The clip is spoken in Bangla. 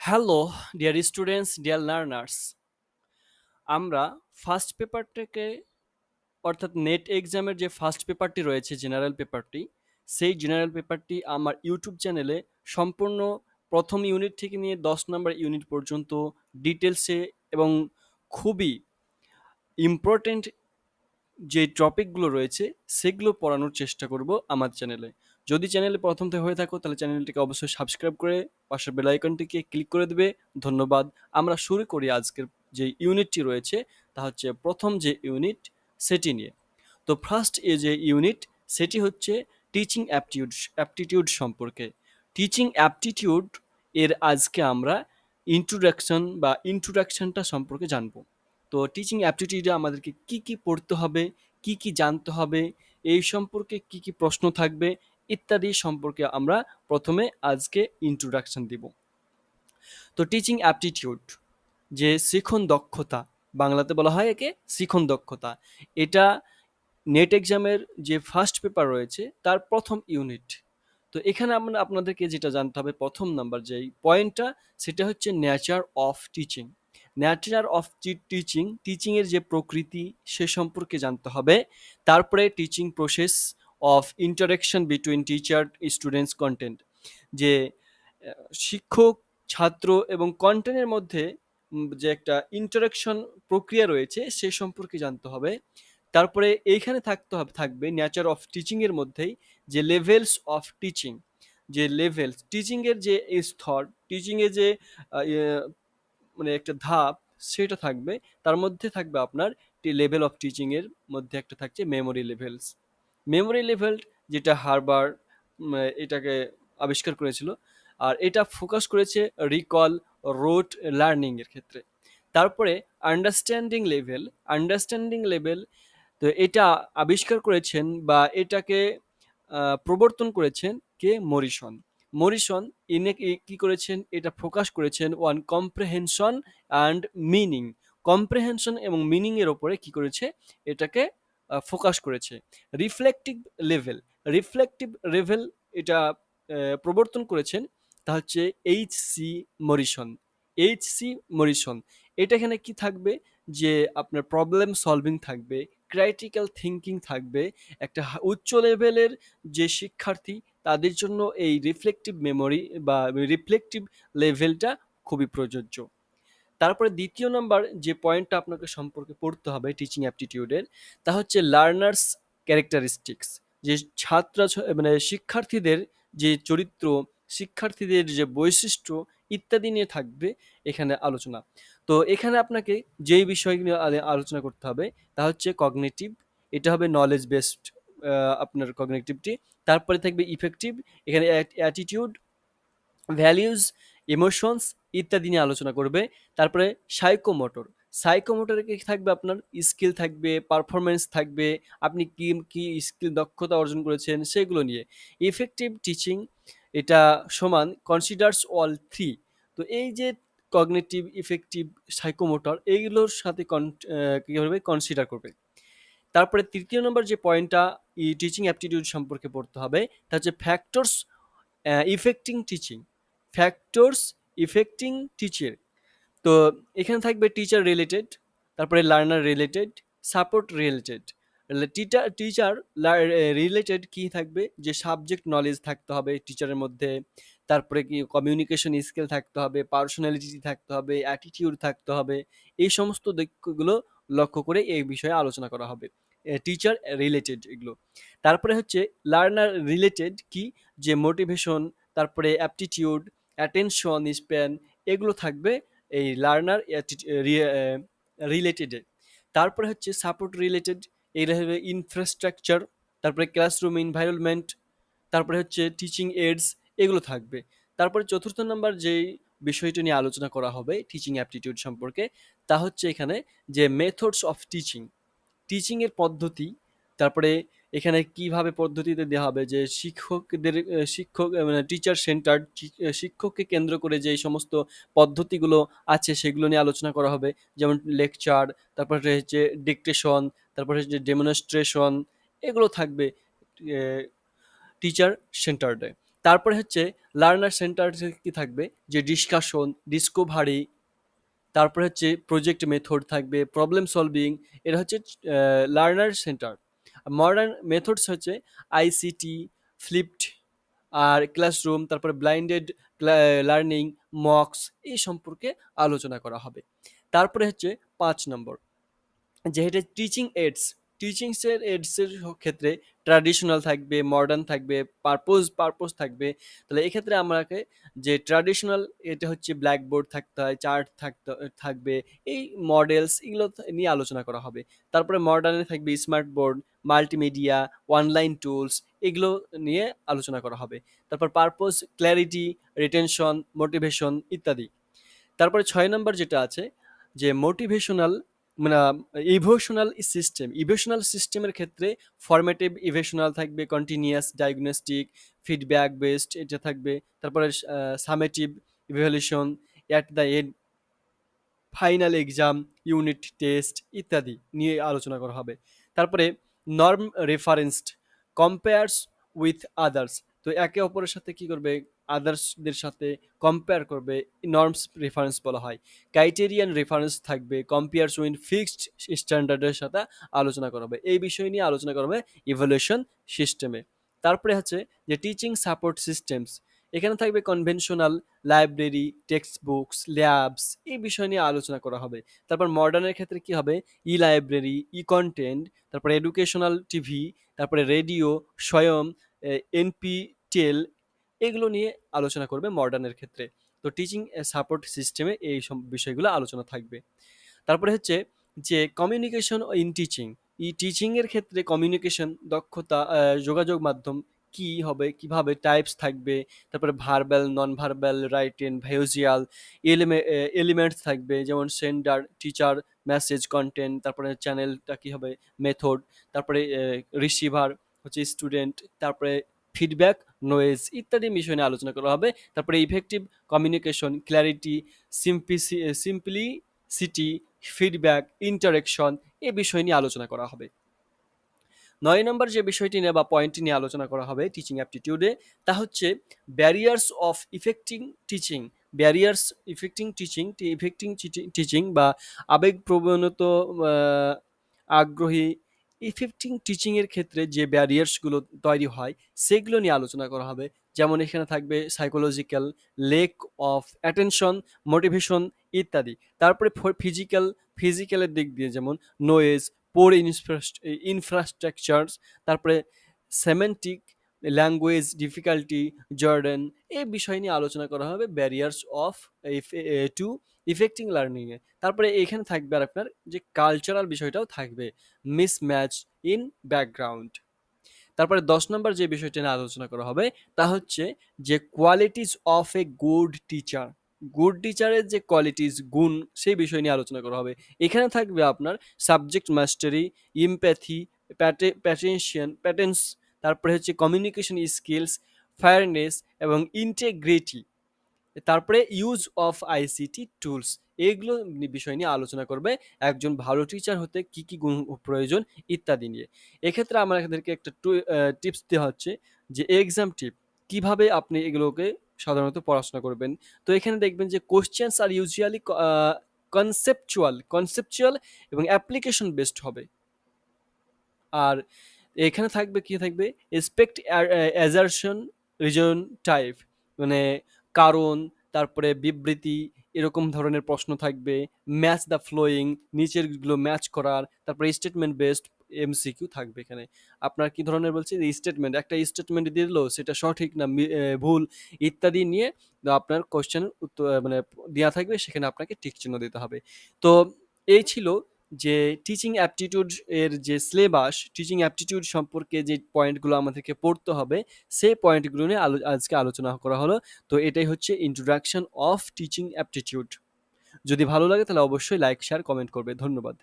Hello dear students dear learners আমরা ফার্স্ট পেপারটাকে অর্থাৎ নেট এক্সামের যে ফার্স্ট পেপারটি রয়েছে জেনারেল পেপারটি সেই জেনারেল পেপারটি আমার ইউটিউব চ্যানেলে সম্পূর্ণ প্রথম ইউনিট থেকে নিয়ে দশ নম্বর ইউনিট পর্যন্ত ডিটেলসে এবং খুবই ইম্পর্টেন্ট যে টপিকগুলো রয়েছে, সেগুলো পড়ানোর চেষ্টা করব আমার চ্যানেলে যদি চ্যানেলে প্রথম থেকে হয়ে থাকো, তাহলে চ্যানেলটিকে অবশ্যই সাবস্ক্রাইব করে পাশের বেল আইকনটিকে ক্লিক করে দেবে। ধন্যবাদ। আমরা শুরু করি আজকের যে ইউনিটটি রয়েছে, তা হচ্ছে প্রথম যে ইউনিট সেটি নিয়ে। তো ফার্স্ট এ যে ইউনিট সেটি হচ্ছে টিচিং অ্যাপটিউড অ্যাপটিটিউড সম্পর্কে। টিচিং অ্যাপটিটিউড এর আজকে আমরা ইন্ট্রোডাকশন বা ইন্ট্রোডাকশনটা সম্পর্কে জানব। তো টিচিং অ্যাপটিটিউডে আমাদেরকে কি কি পড়তে হবে, কি কি জানতে হবে, এই সম্পর্কে কি কি প্রশ্ন থাকবে ইত্যাদি সম্পর্কে আমরা প্রথমে আজকে ইন্ট্রোডাকশন দিব। তো টিচিং অ্যাপটিটিউড যে শিখন দক্ষতা, বাংলাতে বলা হয় একে শিখন দক্ষতা, এটা নেট এক্সামের যে ফার্স্ট পেপার রয়েছে, তার প্রথম ইউনিট তো এখানে আমরা আপনাদেরকে যেটা জানতে হবে, প্রথম নাম্বার যেই পয়েন্টটা সেটা হচ্ছে nature of teaching nature of teaching টিচিংয়ের যে প্রকৃতি, সে সম্পর্কে জানতে হবে। তারপরে teaching process of interaction between teacher students content যে শিক্ষক ছাত্র এবং কন্টেন্টের মধ্যে যে একটা ইন্টারাকশন প্রক্রিয়া রয়েছে সে সম্পর্কে জানতে হবে। তারপরে এইখানে থাকতে হবে থাকবে নেচার অফ টিচিং এর মধ্যেই যে লেভেলস অফ টিচিং যে লেভেলস টিচিং এর যে স্তর টিচিং এর যে ইয়ে, মানে একটা ধাপ সেটা থাকবে। তার মধ্যে থাকবে আপনার লেভেল অফ টিচিং এর মধ্যে একটা থাকছে মেমোরি লেভেলস মেমোরি লেভেল যেটা হারবার এটাকে আবিষ্কার করেছিল। আর এটা ফোকাস করেছে রিকল রোড লার্নিং এর ক্ষেত্রে। তারপরে আন্ডারস্ট্যান্ডিং লেভেল আন্ডারস্ট্যান্ডিং লেভেল তো এটা আবিষ্কার করেছেন বা এটাকে প্রবর্তন করেছেন কে? মরিসন মরিসন ইনি কি- করেছেন? এটা ফোকাস করেছেন on comprehension and meaning comprehension এবং মিনিং এর ওপরে কি করেছে? এটাকে ফোকাস করেছে। রিফ্লেকটিভ লেভেল রিফ্লেকটিভ লেভেল এটা প্রবর্তন করেছেন, তা হচ্ছে H C Morrison, H C Morrison. এটা এখানে কি থাকবে? যে আপনার প্রবলেম সলভিং থাকবে ক্রাইটিক্যাল থিঙ্কিং থাকবে, একটা উচ্চ লেভেলের যে শিক্ষার্থী, তাদের জন্য এই রিফ্লেকটিভ মেমোরি বা রিফ্লেকটিভ লেভেলটা খুবই প্রযোজ্য। তারপরে দ্বিতীয় নাম্বার যে পয়েন্টটা আপনাকে সম্পর্কে পড়তে হবে টিচিং অ্যাপটিটিউডের তা হচ্ছে লার্নার্স ক্যারেক্টারিস্টিক্স যে ছাত্র মানে শিক্ষার্থীদের যে চরিত্র, শিক্ষার্থীদের যে বৈশিষ্ট্য ইত্যাদি নিয়ে থাকবে এখানে আলোচনা। তো এখানে আপনাকে যেই বিষয়গুলো আলে- আলোচনা করতে হবে, তা হচ্ছে কগনেটিভ এটা হবে নলেজ বেসড আপনার কগনেটিভটি তারপরে থাকবে ইফেক্টিভ এখানে অ্যাটিটিউড ভ্যালিউজ ইমোশনস ইত্যাদি নিয়ে আলোচনা করবে। তারপরে সাইকোমোটর সাইকোমোটরে কি থাকবে আপনার? স্কিল থাকবে পারফরমেন্স থাকবে, আপনি কি কি স্কিল দক্ষতা অর্জন করেছেন সেগুলো নিয়ে। ইফেক্টিভ টিচিং এটা সমান কনসিডার্স অল থ্রি তো এই যে কগনেটিভ ইফেক্টিভ সাইকোমোটর এইগুলোর সাথে কন কি করবে? কনসিডার করবে। তারপরে তৃতীয় নম্বর যে পয়েন্টটা টিচিং অ্যাপটিটিউড সম্পর্কে পড়তে হবে, তা হচ্ছে factors affecting teaching factors affecting teacher তো এখানে থাকবে টিচার রিলেটেড তারপরে learner related support related teacher teacher related কি থাকবে? যে সাবজেক্ট নলেজ থাকতে হবে টিচারের মধ্যে, তারপরে কি কমিউনিকেশন স্কিল থাকতে হবে পার্সোনালিটি থাকতে হবে অ্যাটিটিউড থাকতে হবে, এই সমস্ত দিকগুলো লক্ষ্য করে এই বিষয়ে আলোচনা করা হবে। টিচার রিলেটেড এগুলো। তারপরে হচ্ছে লার্নার রিলেটেড কি? যে মোটিভেশন তারপরে অ্যাপটিটিউড অ্যাটেনশন স্প্যান এগুলো থাকবে এই লার্নার রিলেটেডে তারপরে হচ্ছে সাপোর্ট রিলেটেড এগুলো হবে ইনফ্রাস্ট্রাকচার তারপরে ক্লাসরুম এনভায়রনমেন্ট তারপরে হচ্ছে টিচিং এডস এগুলো থাকবে। তারপরে চতুর্থ নাম্বার যেই বিষয়টি নিয়ে আলোচনা করা হবে টিচিং অ্যাপটিটিউড সম্পর্কে, তা হচ্ছে এখানে যে মেথডস অফ টিচিং টিচিংয়ের পদ্ধতি, তারপরে এখানে কীভাবে পদ্ধতিতে দেওয়া হবে যে শিক্ষকদের শিক্ষক মানে টিচার সেন্টার শিক্ষককে কেন্দ্র করে যে সমস্ত পদ্ধতিগুলো আছে সেগুলো নিয়ে আলোচনা করা হবে। যেমন লেকচার তারপরে হচ্ছে ডিকটেশন তারপরে হচ্ছে ডেমনস্ট্রেশন এগুলো থাকবে টিচার সেন্টার্ডে তারপরে হচ্ছে লার্নার সেন্টার কি থাকবে? যে ডিসকাশন ডিসকোভারি তারপরে হচ্ছে প্রজেক্ট মেথড থাকবে প্রবলেম সলভিং এটা হচ্ছে লার্নার সেন্টার মডার্ন মেথডস হচ্ছে আইসিটি ফ্লিপড আর ক্লাসরুম তারপরে ব্লাইন্ডেড লার্নিং মক্স এই সম্পর্কে আলোচনা করা হবে। তারপরে হচ্ছে পাঁচ নম্বর যেহেতু টিচিং এইডস টিচিংসের এডসের ক্ষেত্রে ট্র্যাডিশনাল থাকবে মডার্ন থাকবে পারপোজ পারপোজ থাকবে। তাহলে এক্ষেত্রে আমাকে যে ট্র্যাডিশনাল এটা হচ্ছে ব্ল্যাকবোর্ড থাকতে হয় চার্ট থাকতে, থাকবে, এই মডেলস এগুলো নিয়ে আলোচনা করা হবে। তারপরে মডার্নে থাকবে smart board multimedia online tools এগুলো নিয়ে আলোচনা করা হবে। তারপর পারপোজ ক্ল্যারিটি রিটেনশন মোটিভেশন ইত্যাদি। তারপরে ছয় নম্বর যেটা আছে, যে মোটিভেশনাল মানে ইভোশনাল সিস্টেম ইভোশনাল সিস্টেমের ক্ষেত্রে ফরমেটিভ ইভেশনাল থাকবে কন্টিনিউয়াস ডায়াগনস্টিক ফিডব্যাক বেসড এটা থাকবে, তারপরে summative evaluation at the end final exam unit test ইত্যাদি নিয়ে আলোচনা করা হবে। তারপরে norm referenced compares with others তো একে অপরের সাথে কি করবে? আদার্সদের সাথে কম্পেয়ার করবে নর্মস রেফারেন্স বলা হয়। ক্রাইটেরিয়ান রেফারেন্স থাকবে কম্পেয়ার্স উইন ফিক্সড স্ট্যান্ডার্ডের সাথে আলোচনা করা হবে। এই বিষয় নিয়ে আলোচনা করা হবে ইভ্যালুয়েশন সিস্টেমে তারপরে হচ্ছে যে টিচিং সাপোর্ট সিস্টেমস এখানে থাকবে conventional library text books labs এই বিষয় নিয়ে আলোচনা করা হবে। তারপর মডার্নের ক্ষেত্রে কি হবে? ই লাইব্রেরি ই কন্টেন্ট তারপরে এডুকেশনাল টিভি তারপরে রেডিও স্বয়ং এনপি টেল এগুলো নিয়ে আলোচনা করবে মডার্নের ক্ষেত্রে। তো টিচিং সাপোর্ট সিস্টেমে এই সব বিষয়গুলো আলোচনা থাকবে। তারপরে হচ্ছে যে কমিউনিকেশন ইন টিচিং এই টিচিংয়ের ক্ষেত্রে কমিউনিকেশন দক্ষতা যোগাযোগ মাধ্যম কি হবে, কীভাবে টাইপস থাকবে, তারপরে verbal non verbal written visual এলিমে elements থাকবে, যেমন সেন্ডার টিচার মেসেজ কন্টেন্ট তারপরে চ্যানেলটা কী হবে মেথড তারপরে রিসিভার হচ্ছে স্টুডেন্ট তারপরে ফিডব্যাক নয়েজ ইত্যাদি বিষয় নিয়ে আলোচনা করা হবে। তারপরে effective communication clarity সিম্পিসি simplicity feedback interaction এ বিষয় নিয়ে আলোচনা করা হবে। নয় নম্বর যে বিষয়টি নিয়ে বা পয়েন্টটি নিয়ে আলোচনা করা হবে টিচিং অ্যাপটিটিউডে তা হচ্ছে barriers of affecting teaching barriers affecting teaching affecting teaching বা আবেগপ্রবণত আগ্রহী ইফেক্টিং টিচিংয়ের ক্ষেত্রে যে ব্যারিয়ার্সগুলো তৈরি হয়, সেগুলো নিয়ে আলোচনা করা হবে। যেমন এখানে থাকবে psychological lack of attention motivation ইত্যাদি। তারপরে ফিজিক্যাল ফিজিক্যালের দিক দিয়ে যেমন নোয়েজ পোর ইনফ্রাস্ট্রাকচার্স তারপরে সেমেন্টিক ল্যাঙ্গুয়েজ ডিফিকাল্টি জর্ডান এই বিষয় নিয়ে আলোচনা করা হবে ব্যারিয়ার্স অফ টু ইফেক্টিং লার্নিংয়ে তারপরে এখানে থাকবে আর আপনার যে কালচারাল বিষয়টাও থাকবে মিসম্যাচ ইন ব্যাকগ্রাউন্ড তারপরে দশ নম্বর যে বিষয়টি নিয়ে আলোচনা করা হবে, তা হচ্ছে যে qualities of a good teacher good টিচারের যে কোয়ালিটিস গুণ, সেই বিষয় নিয়ে আলোচনা করা হবে। এখানে থাকবে আপনার সাবজেক্ট মাস্টারি ইমপ্যাথি প্যাটে প্যাটেনশিয়ান প্যাটেন্স তারপরে হচ্ছে কমিউনিকেশন স্কিলস ফায়ারনেস এবং ইন্টেগ্রিটি তারপরে ইউজ অফ আইসিটি টুলস এইগুলো বিষয় নিয়ে আলোচনা করবে একজন ভালো টিচার হতে কি কি গুণ প্রয়োজন ইত্যাদি নিয়ে। এক্ষেত্রে আমাদেরকে একটা টিপস দেওয়া হচ্ছে যে এক্সাম টিপ কীভাবে আপনি এগুলোকে সাধারণত পড়াশোনা করবেন। তো এখানে দেখবেন যে questions are usually conceptual conceptual এবং অ্যাপ্লিকেশন বেসড হবে। আর এখানে থাকবে কি থাকবে? এসপেক্ট অ্যাজারশন রিজন টাইপ মানে কারণ, তারপরে বিবৃতি, এরকম ধরনের প্রশ্ন থাকবে। ম্যাচ দ্য ফ্লোয়িং নিচেরগুলো ম্যাচ করার, তারপরে স্টেটমেন্ট বেসড এমসিকিউ থাকবে এখানে। আপনার কি ধরনের বলছে? স্টেটমেন্ট একটা স্টেটমেন্ট দিয়ে দিল, সেটা সঠিক না ভুল, ইত্যাদি নিয়ে আপনার কোশ্চেন উত্তর মানে দেওয়া থাকবে, সেখানে আপনাকে টিক চিহ্ন দিতে হবে। তো এই ছিল যে টিচিং অ্যাপটিটিউড এর যে সিলেবাস টিচিং অ্যাপটিটিউড সম্পর্কে যে পয়েন্টগুলো আমাদেরকে পড়তে হবে, সেই পয়েন্টগুলো নিয়ে আলো, আজকে আলোচনা করা হলো। তো এটাই হচ্ছে ইন্ট্রোডাকশন অফ টিচিং অ্যাপটিটিউড যদি ভালো লাগে তাহলে অবশ্যই লাইক শেয়ার কমেন্ট করবে। ধন্যবাদ।